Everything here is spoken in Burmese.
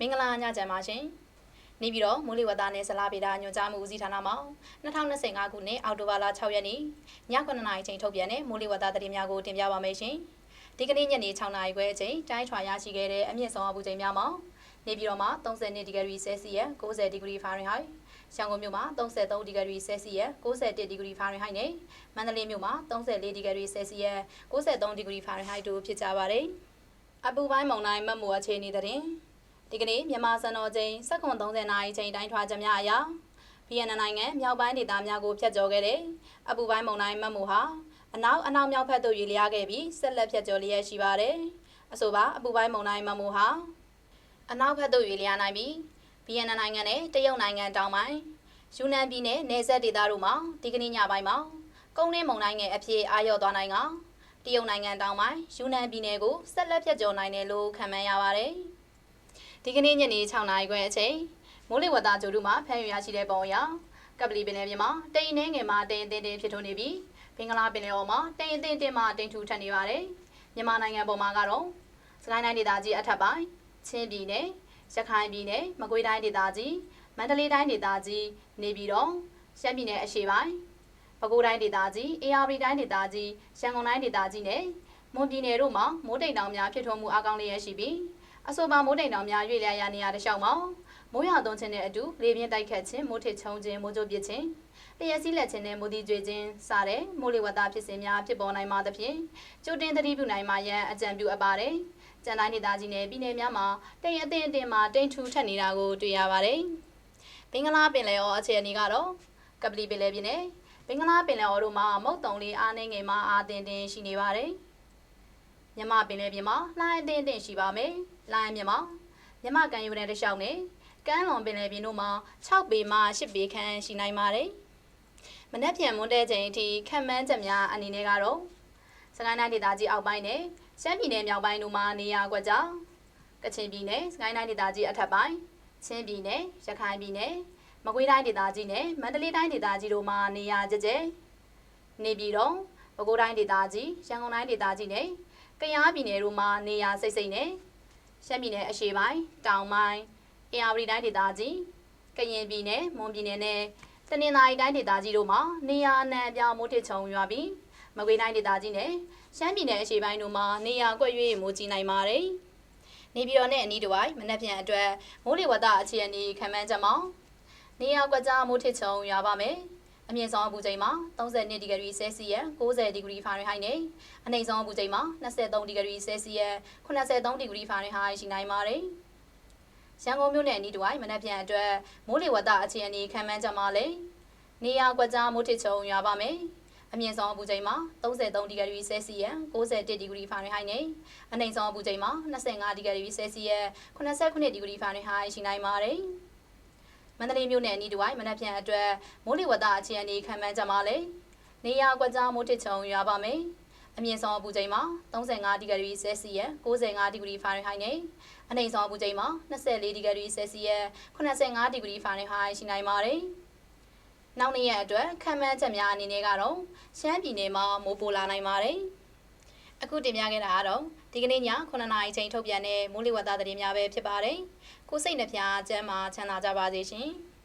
မင်္ဂလာညချမ်းပါရှင်။နေပြည်တော်မိုးလေဝသနဲ့ဇလားဗေဒညွှန်ကြားမှုဦးစီးဌာနမှ2025ခုနှစ်အောက်တိုဘာလ6ရက်နေ့ည9:00နာရီချိန်ထုတ်ပြန်တဲ့မိုးလေဝသသတင်းများကိုတင်ပြပါမယ်ရှင်။ဒီကနေ့ညနေ6:00နာရီခွဲအချိန်တိုင်းထွာရရှိခဲ့တဲ့အမြင့်ဆုံးအပူချိန်များမှာနေပြည်တော်မှာ32ဒီဂရီဆဲစီယပ်90ဒီဂရီဖာရင်ဟိုက်ရန်ကုန်မြို့မှာ33ဒီဂရီဆဲစီယပ်61ဒီဂရီဖာရင်ဟိုက်နဲ့မန္တလေးမြို့မှာ34ဒီဂရီဆဲစီယပ်63ဒီဂရီဖာရင်ဟိုက်တို့ဖြစ်ကြပါတယ်။အပူပိုင်းမုန်တိုင်းမတ်မူအခြေအနေသတင်း ဒီကနေ့မြန်မာစံတော်ချိန်7:30နာရီချိန်တိုင်းထွာချက်များအရဗီယက်နမ်နိုင်ငံမြောက်ပိုင်းဒေသများကိုဖျက်ကျော်ခဲ့တဲ့အပူပိုင်းမုန်တိုင်းမတ်မူဟာအနောက်အနောက်မြောက်ဘက်သို့ရွေ့လျားခဲ့ပြီးဆက်လက်ဖျက်ကျော်လျက်ရှိပါတယ်။အဆိုပါအပူပိုင်းမုန်တိုင်းမတ်မူဟာအနောက်ဘက်သို့ရွေ့လျားနိုင်ပြီးဗီယက်နမ်နိုင်ငံနဲ့တရုတ်နိုင်ငံတောင်ပိုင်းယူနန်ပြည်နယ်နယ်စပ်ဒေသတို့မှာဒီကနေ့ညပိုင်းမှာကုန်းနှင်းမုန်တိုင်းငယ်အဖြစ်အာရုံသွားနိုင်ကတရုတ်နိုင်ငံတောင်ပိုင်းယူနန်ပြည်နယ်ကိုဆက်လက်ဖျက်ကျော်နိုင်တယ်လို့ခန့်မှန်းရပါတယ်။ ဒီကနေ့ညနေ6နာရီခွဲအချိန်မိုးလေဝသကြိုးတူမှာဖမ်းယူရရှိတဲ့ပုံအရကပလီပင်လယ်ပြင်မှာတိမ်နှင်းငယ်မှာတိမ်အထင်းထင်းဖြစ်ထွန်းနေပြီးဘင်္ဂလားပင်လယ်အော်မှာတိမ်အထင်းထင်းမှာတိမ်ထူထပ်နေပါတယ်။မြန်မာနိုင်ငံပေါ်မှာကတော့စကိုင်းတိုင်းဒေသကြီးအထက်ပိုင်းချင်းပြည်နယ်ရခိုင်ပြည်နယ်မကွေးတိုင်းဒေသကြီးမန္တလေးတိုင်းဒေသကြီးနေပြည်တော်ရှမ်းပြည်နယ်အရှေ့ပိုင်းပဲခူးတိုင်းဒေသကြီးအေရပြည်တိုင်းဒေသကြီးရန်ကုန်တိုင်းဒေသကြီးနဲ့မွန်ပြည်နယ်တို့မှာမိုးတိမ်တောင်များဖြစ်ထွန်းမှုအကောင်းလေးရရှိပြီး အဆိုပါမိုးတိမ်တောင်များရွေ့လျားရနေရတဲ့ရှောင်းမှာမိုးရွာသွန်းခြင်းနဲ့အတူလေပြင်းတိုက်ခတ်ခြင်းမိုးထစ်ချုံခြင်းမိုးကြိုးပစ်ခြင်းလျှက်စီးလက်ခြင်းနဲ့မိုးတိကျွေခြင်းစတဲ့မိုးလေဝသဖြစ်စဉ်များဖြစ်ပေါ်နိုင်မှာသဖြင့်ကြိုတင်သတိပြုနိုင်မှာရန်အကြံပြုအပ်ပါတယ်။ကြံတိုင်းဒေသကြီးနယ်ပြည်နယ်များမှာတိမ်အထင်အတင်မှာတိမ်ထူထက်နေတာကိုတွေ့ရပါတယ်။ဘင်္ဂလားပင်လယ်အော်အခြေအနေကတော့ကပလီပင်လယ်ပြင်နဲ့ဘင်္ဂလားပင်လယ်အော်တို့မှာမုတ်တုံလေးအားနှင်းငယ်မှာအာတင်တင်ရှိနေပါတယ်။ မြမပင်လယ်ပြင်မှာလှိုင်းအတင်တင်ရှိပါမယ်။လှိုင်းမြမမြမကန်ယူတဲ့တလျှောက်နဲ့ကမ်းလွန်ပင်လယ်ပြင်တို့မှာ6ပေမှ10ပေခန့်ရှိနိုင်ပါတယ်။မနက်ဖြန်မွန်းတဲ့ချိန်အထိခံမှန်းချက်များအနေနဲ့ကတော့စကိုင်းတိုင်းဒေသကြီးအောက်ပိုင်းနဲ့ရှမ်းပြည်နယ်မြောက်ပိုင်းတို့မှာနေရာကွက်ကြောင်ကချင်ပြည်နယ်စကိုင်းတိုင်းဒေသကြီးအထက်ပိုင်းချင်းပြည်နယ်ရခိုင်ပြည်နယ်မကွေးတိုင်းဒေသကြီးနဲ့မန္တလေးတိုင်းဒေသကြီးတို့မှာနေရာကျကျနေပြည်တော်ပဲခူးတိုင်းဒေသကြီးရန်ကုန်တိုင်းဒေသကြီးနဲ့ ကယားပြည်နယ်တို့မှာနေရာစိတ်စိတ်နဲ့ရှမ်းပြည်နယ်အရှေ့ပိုင်းတောင်ပိုင်းအင်အားရီတိုင်းဒေသကြီးကရင်ပြည်နယ်မွန်ပြည်နယ်နဲ့တနင်္သာရီတိုင်းဒေသကြီးတို့မှာနေရာအနှံ့အပြားမိုးထစ်ချုံရွာပြီးမကွေးတိုင်းဒေသကြီးနဲ့ရှမ်းပြည်နယ်အရှေ့ပိုင်းတို့မှာနေရာကွက်၍မိုးကြီးနိုင်ပါတယ်။နေပြည်တော်နဲ့အနီးတစ်ဝိုက်မနက်ဖြန်အတွက်မိုးလေဝသအခြေအနေခံမှန်းချက်မှာနေရာကွက်ကြားမိုးထစ်ချုံရွာပါမယ်။ အမြင့်ဆုံးအပူချိန်မှာ32ဒီဂရီဆဲစီယပ်90ဒီဂရီဖာရင်ဟိုက်နဲ့အနိမ့်ဆုံးအပူချိန်မှာ23ဒီဂရီဆဲစီယပ်83ဒီဂရီဖာရင်ဟိုက်ရှိနိုင်ပါတယ်။ရန်ကုန်မြို့နယ်အနီးတစ်ဝိုက်မနက်ဖြန်အတွက်မိုးလေဝသအခြေအနေခံမှန်းချက်မှာလည်းနေရာကွက်ကြားမိုးထစ်ချုံရွာပါမယ်။အမြင့်ဆုံးအပူချိန်မှာ33ဒီဂရီဆဲစီယပ်61ဒီဂရီဖာရင်ဟိုက်နဲ့အနိမ့်ဆုံးအပူချိန်မှာ25ဒီဂရီဆဲစီယပ်89ဒီဂရီဖာရင်ဟိုက်ရှိနိုင်ပါတယ်။ မန္တလေးမြို့နယ်အနီးတစ်ဝိုက်မနက်ဖြန်အတွက်မိုးလေဝသအခြေအနေခံမှန်းချက်မှာလည်းနေရာကွက်ကြားမိုးထစ်ချုံရွာပါမယ်။အမြင့်ဆုံးအပူချိန်မှာ35ဒီဂရီဆဲစီယပ်65ဒီဂရီဖာရင်ဟိုက်နဲ့အနိမ့်ဆုံးအပူချိန်မှာ24ဒီဂရီဆဲစီယပ်85ဒီဂရီဖာရင်ဟိုက်ရှိနိုင်ပါတယ်။နောက်နေ့ရက်အတွက်ခံမှန်းချက်များအနေနဲ့ကတော့ရှမ်းပြည်နယ်မှာမိုးပိုလာနိုင်ပါတယ်။ အခုတင်ပြခဲ့တာကတော့ဒီကနေ့ည9:00နာရီချိန်ထုတ်ပြန်တဲ့မိုးလေဝသသတင်းများပဲဖြစ်ပါတယ်။ကိုစိတ်နှဖျားကျမ်းမာချမ်းသာကြပါစေရှင်။